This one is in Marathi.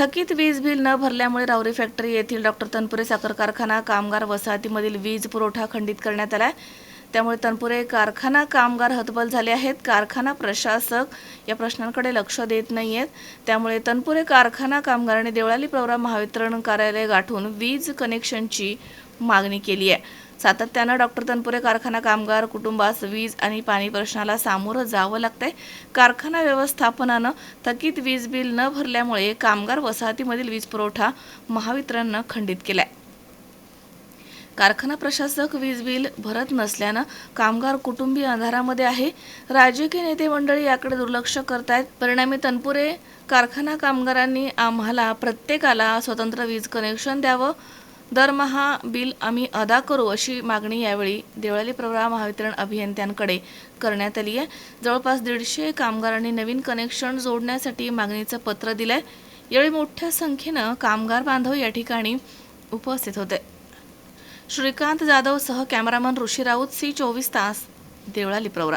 थकीत वीज बिल न भरल्यामुळे रावरी फॅक्टरी येथील डॉक्टर तनपुरे साखर कारखाना कामगार वसाहतीमधील वीज पुरवठा खंडित करण्यात आला त्यामुळे तनपुरे कारखाना कामगार हतबल झाले आहेत. कारखाना प्रशासक या प्रश्नांकडे लक्ष देत नाही आहेत त्यामुळे तनपुरे कारखाना कामगारांनी देवळाली प्रवरा महावितरण कार्यालय गाठून वीज कनेक्शनची मागणी केली आहे. सातत्यानं डॉक्टर तनपुरे कारखाना कामगार कुटुंबास वीज आणि पाणी प्रश्नाला सामोरं जावं लागतंय. कारखाना व्यवस्थापनानं थकीत वीज बिल न भरल्यामुळे कामगार वसाहतीमधील वीज पुरवठा महावितरणनं खंडित केलाय. कारखाना प्रशासक वीज बिल भरत नसल्यानं कामगार कुटुंबीय अंधारामध्ये आहे. राजकीय नेते मंडळी याकडे दुर्लक्ष करतायत. परिणामी तनपुरे कारखाना कामगारांनी आम्हाला प्रत्येकाला स्वतंत्र वीज कनेक्शन द्यावं दरमहा बिल आम्ही अदा करू अशी मागणी यावेळी देवळाली प्रवरा महावितरण अभियंत्यांकडे करण्यात आली आहे. जवळपास दीडशे कामगारांनी नवीन कनेक्शन जोडण्यासाठी मागणीचं पत्र दिलंय. यावेळी मोठ्या संख्येनं कामगार बांधव या ठिकाणी उपस्थित होते. श्रीकांत जाधव सह कॅमेरामन ऋषी राऊत सी चोवीस तास देवळाली प्रवरा.